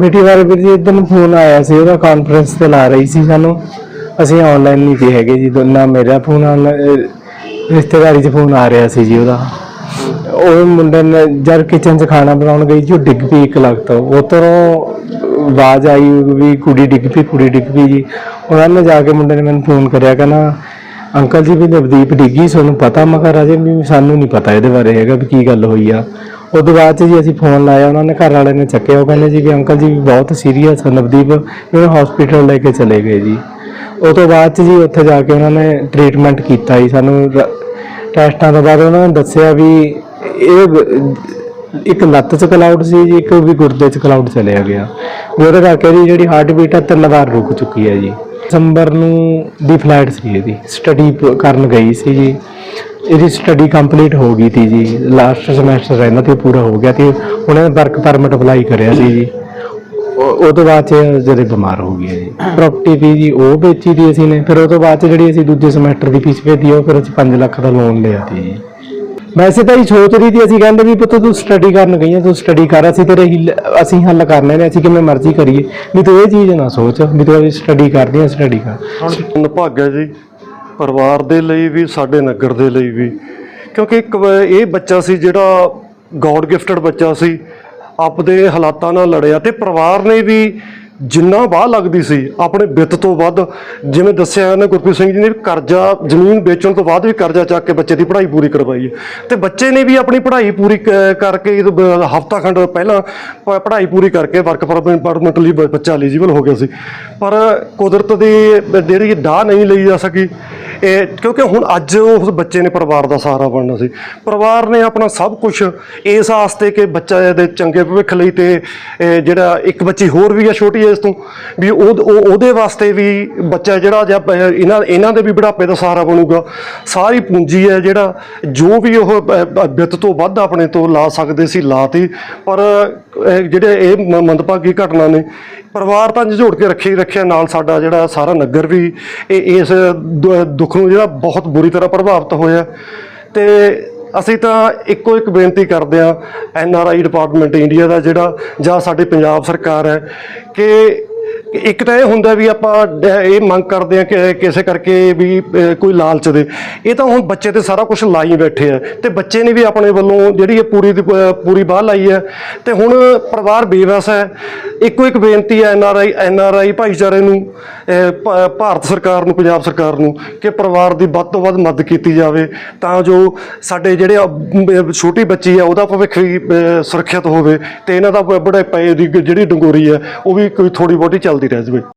ਬੇਟੀ ਬਾਰੇ ਵੀਰ ਜੀ ਇਦਾਂ ਫੋਨ ਆਇਆ ਸੀ, ਉਹਦਾ ਕਾਨਫਰੰਸ ਤੇ ਲਾ ਰਹੀ ਸੀ ਸਾਨੂੰ। ਅਸੀਂ ਆਨਲਾਈਨ ਨਹੀਂ ਤੇ ਹੈਗੇ ਜੀ ਦੋਨਾਂ ਮੇਰਾ ਫੋਨ ਰਿਸ਼ਤੇਦਾਰੀ 'ਚ ਫੋਨ ਆ ਰਿਹਾ ਸੀ ਜੀ ਉਹਦਾ। ਉਹ ਮੁੰਡੇ ਨੇ ਜਦ ਕਿਚਨ 'ਚ ਖਾਣਾ ਬਣਾਉਣ ਗਈ ਜੀ, ਉਹ ਡਿੱਗ ਪਈ ਇੱਕ ਲੱਖ ਤੋਂ। ਉਤਰੋਂ ਆਵਾਜ਼ ਆਈ ਵੀ ਕੁੜੀ ਡਿੱਗ ਪਈ, ਕੁੜੀ ਡਿੱਗ ਪਈ ਜੀ। ਉਹਨਾਂ ਨੇ ਜਾ ਕੇ ਮੁੰਡੇ ਨੇ ਮੈਨੂੰ ਫੋਨ ਕਰਿਆ, ਕਹਿੰਦਾ, ਅੰਕਲ ਜੀ, ਵੀ ਨਵਦੀਪ ਡਿੱਗੀ ਤੁਹਾਨੂੰ ਪਤਾ ਮੈਂ ਕਿਹਾ ਰਾਜੇ ਵੀ, ਸਾਨੂੰ ਨਹੀਂ ਪਤਾ ਇਹਦੇ ਬਾਰੇ ਹੈਗਾ ਵੀ ਕੀ ਗੱਲ ਹੋਈ ਆ। ਉਸ ਤੋਂ ਬਾਅਦ 'ਚ ਜੀ ਅਸੀਂ ਫੋਨ ਲਾਇਆ, ਉਹਨਾਂ ਨੇ ਘਰ ਵਾਲੇ ਨੇ ਚੱਕਿਆ। ਉਹ ਕਹਿੰਦੇ ਜੀ ਵੀ ਅੰਕਲ ਜੀ ਬਹੁਤ ਸੀਰੀਅਸ ਹੈ ਨਵਦੀਪ। ਇਹਨੂੰ ਹਸਪੀਟਲ ਲੈ ਕੇ ਚਲੇ ਗਏ ਜੀ। ਉਹ ਤੋਂ ਬਾਅਦ 'ਚ ਜੀ ਉੱਥੇ ਜਾ ਕੇ ਉਹਨਾਂ ਨੇ ਟ੍ਰੀਟਮੈਂਟ ਕੀਤਾ ਜੀ। ਸਾਨੂੰ ਰ- ਟੈਸਟਾਂ ਤੋਂ ਬਾਅਦ ਉਹਨਾਂ ਨੇ ਦੱਸਿਆ ਵੀ ਇਹ ਬ- ਇੱਕ ਲੱਤ 'ਚ ਕਲਾਉਡ ਸੀ ਜੀ, ਇੱਕ ਵੀ ਗੁਰਦੇ 'ਚ ਕਲਾਉਡ ਚਲਿਆ ਗਿਆ। ਵੀ ਉਹਦੇ ਕਰਕੇ ਇਹਦੀ ਜਿਹੜੀ ਹਾਰਟ ਬੀਟ ਆ, ਤਿੰਨ ਵਾਰ ਰੁਕ ਚੁੱਕੀ ਹੈ ਜੀ। ਦਸੰਬਰ ਨੂੰ ਦੀ ਫਲਾਈਟ ਸੀ ਇਹਦੀ। ਸਟੱਡੀ ਕਰਨ ਗਈ ਸੀ ਜੀ। ਇਹਦੀ ਸਟੱਡੀ ਕੰਪਲੀਟ ਹੋ ਗਈ ਤੀ ਜੀ। ਲਾਸਟ ਸਮੈਸਟਰ ਰਹਿੰਦਾ ਤੇ ਪੂਰਾ ਹੋ ਗਿਆ ਤੇ। ਉਹਨੇ ਵਰਕ ਪਰਮਿਟ ਅਪਲਾਈ ਕਰਿਆ ਸੀ ਜੀ। ਉਹ ਤੋਂ ਬਾਅਦ ਚ ਜਿਹੜੇ ਬਿਮਾਰ ਹੋ ਗਈ ਜੀ। ਪ੍ਰਾਪਰਟੀ ਦੀ ਜੀ ਉਹ ਵੇਚੀ ਦੀ ਅਸੀਂ ਨੇ। ਫਿਰ ਉਹ ਤੋਂ ਬਾਅਦ ਚ ਜਿਹੜੀ ਅਸੀਂ ਦੂਜੇ ਸਮੈਸਟਰ ਦੀ ਫੀਸ ਭੇਜੀ ਉਹ ਫਿਰ ਅਸੀਂ 5 ਲੱਖ ਦਾ ਲੋਨ ਲਿਆ ਤੀ ਜੀ। ਵੈਸੇ ਤਾਂ ਇਹ ਸੋਚ ਰਹੀ ਸੀ ਅਸੀਂ, ਕਹਿੰਦੇ ਵੀ ਪੁੱਤ ਤੂੰ ਸਟੱਡੀ ਕਰਨ ਗਈ ਹੈ ਤੂੰ ਸਟੱਡੀ ਕਰ, ਅਸੀਂ ਤੇਰੇ ਅਸੀਂ ਹੱਲ ਕਰਨੇ ਨੇ, ਅਸੀਂ ਕਿਵੇਂ ਮਰਜ਼ੀ ਕਰੀਏ। ਵੀ ਤੂੰ ਇਹ ਚੀਜ਼ ਨਾ ਸੋਚ, ਵੀ ਤੂੰ ਸਟੱਡੀ ਕਰਦੀ ਹੈ ਸਟੱਡੀ ਕਰ। ਨਿਭਾਗਾ ਜੀ। ਪਰਿਵਾਰ ਦੇ ਲਈ ਵੀ, ਸਾਡੇ ਨਗਰ ਦੇ ਲਈ ਵੀ। ਕਿਉਂਕਿ ਇੱਕ ਇਹ ਬੱਚਾ ਸੀ ਜਿਹੜਾ ਗੋਡ ਗਿਫਟਡ ਬੱਚਾ ਸੀ। ਆਪਦੇ ਹਾਲਾਤਾਂ ਨਾਲ ਲੜਿਆ ਤੇ ਪਰਿਵਾਰ ਨੇ ਵੀ ਜਿੰਨਾ ਬਾਹ ਲੱਗਦੀ ਸੀ, ਆਪਣੇ ਵਿੱਤ ਤੋਂ ਵੱਧ, ਜਿਵੇਂ ਦੱਸਿਆ ਨਾ ਗੁਰਪ੍ਰੀਤ ਸਿੰਘ ਜੀ ਨੇ ਵੀ ਕਰਜ਼ਾ, ਜ਼ਮੀਨ ਵੇਚਣ ਤੋਂ ਬਾਅਦ ਵੀ ਕਰਜ਼ਾ ਚੱਕ ਕੇ ਬੱਚੇ ਦੀ ਪੜ੍ਹਾਈ ਪੂਰੀ ਕਰਵਾਈ ਹੈ। ਤੇ ਬੱਚੇ ਨੇ ਵੀ ਆਪਣੀ ਪੜ੍ਹਾਈ ਪੂਰੀ ਕ- ਕਰਕੇ ਹਫਤਾ ਖੰਡ ਪਹਿਲਾਂ ਪ- ਪੜ੍ਹਾਈ ਪੂਰੀ ਕਰਕੇ ਵਰਕ ਪਰਮਿਟ ਲਈ ਬ- ਬੱਚਾ ਐਲੀਜੀਬਲ ਹੋ ਗਿਆ ਸੀ। ਪਰ ਕੁਦਰਤ ਦੀ ਜਿਹੜੀ ਡਾਹ ਨਹੀਂ ਲਈ ਜਾ ਸਕੀ ਇਹ ਕਿਉਂਕਿ ਹੁਣ ਅੱਜ ਉਸ ਬੱਚੇ ਨੇ ਪਰਿਵਾਰ ਦਾ ਸਹਾਰਾ ਬਣਨਾ ਸੀ। ਪਰਿਵਾਰ ਨੇ ਆਪਣਾ ਸਭ ਕੁਝ ਇਸ ਆਸਤੇ ਕਿ ਬੱਚਾ ਦੇ ਚੰਗੇ ਭਵਿੱਖ ਲਈ ਤੇ, ਇਹ ਜਿਹੜਾ ਇੱਕ ਬੱਚੀ ਹੋਰ ਵੀ ਆ ਛੋਟੀ ਇਸ ਤੋਂ, ਵੀ ਉਹ, ਉਹ- ਉਹਦੇ ਵਾਸਤੇ ਵੀ ਬੱਚਾ ਜਿਹੜਾ ਜਾਂ ਇਹਨਾਂ ਇਹਨਾਂ ਦੇ ਵੀ ਬੁਢਾਪੇ ਦਾ ਸਹਾਰਾ ਬਣੂਗਾ। ਸਾਰੀ ਪੂੰਜੀ ਹੈ ਜਿਹੜਾ, ਜੋ ਵੀ ਉਹ ਵਿੱਤ ਤੋਂ ਵੱਧ ਆਪਣੇ ਤੋਂ ਲਾ ਸਕਦੇ ਸੀ, ਲਾਤੀ। ਪਰ ਇਹ ਜਿਹੜੇ ਇਹ ਮ- ਮੰਦਭਾਗੀ ਘਟਨਾ ਨੇ, ਪਰਿਵਾਰ ਤਾਂ ਝੋੜ ਕੇ ਰੱਖੇ ਹੀ ਰੱਖਿਆ ਨਾਲ ਸਾਡਾ ਜਿਹੜਾ ਸਾਰਾ ਨਗਰ ਵੀ, ਇਹ, ਇਸ ਦੁ- ਦੁੱਖ ਨੂੰ ਜਿਹੜਾ ਬਹੁਤ ਬੁਰੀ ਤਰ੍ਹਾਂ ਪ੍ਰਭਾਵਿਤ ਹੋਇਆ। ਤੇ ਅਸੀਂ ਤਾਂ ਇੱਕੋ ਇੱਕ ਬੇਨਤੀ ਕਰਦੇ ਆ N R I department India ਦਾ ਜਿਹੜਾ ਜਾਂ ਸਾਡੀ ਪੰਜਾਬ ਸਰਕਾਰ ਹੈ ਕਿ ਇੱਕ ਤਾਂ ਇਹ ਹੁੰਦਾ ਵੀ ਆਪਾਂ ਇਹ ਮੰਗ ਕਰਦੇ ਆ ਕਿ ਕਿਸੇ ਕਰਕੇ ਵੀ ਕੋਈ ਲਾਲਚ ਦੇ। ਇਹ ਤਾਂ ਹੁਣ ਬੱਚੇ ਤੇ ਸਾਰਾ ਕੁਝ ਲਾਈ ਬੈਠੇ ਆ। ਤੇ ਬੱਚੇ ਨੇ ਵੀ ਆਪਣੇ ਵੱਲੋਂ ਜਿਹੜੀ ਇਹ ਪੂਰੀ ਦੀ ਪੂਰੀ ਬਾਹ ਲਾਈ ਹੈ ਤੇ ਹੁਣ ਪਰਿਵਾਰ ਬੇਵਸ ਹੈ। ਇੱਕੋ ਇੱਕ ਬੇਨਤੀ ਹੈ ਐਨ ਆਰ ਆਈ, ਐਨ ਆਰ ਆਈ ਭਾਈਚਾਰੇ ਨੂੰ ਭਾਰਤ ਸਰਕਾਰ ਨੂੰ, ਪੰਜਾਬ ਸਰਕਾਰ ਨੂੰ ਕਿ ਪਰਿਵਾਰ ਦੀ ਵੱਧ ਤੋਂ ਵੱਧ ਮਦਦ ਕੀਤੀ ਜਾਵੇ। ਤਾਂ ਜੋ ਸਾਡੇ ਜਿਹੜੇ ਛੋਟੀ ਬੱਚੀ ਹੈ ਉਹਦਾ ਭਵਿੱਖ ਵੀ ਸੁਰੱਖਿਅਤ ਹੋਵੇ। ਤੇ ਇਹਨਾਂ ਦਾ ਬੜੇ ਪਏ ਦੀ ਜਿਹੜੀ ਡੰਗੋਰੀ ਹੈ ਉਹ ਵੀ ਕੋਈ ਥੋੜੀ ਬਹੁਤੀ ਚੱਲ ਰਹਿ ਜਾਵੇ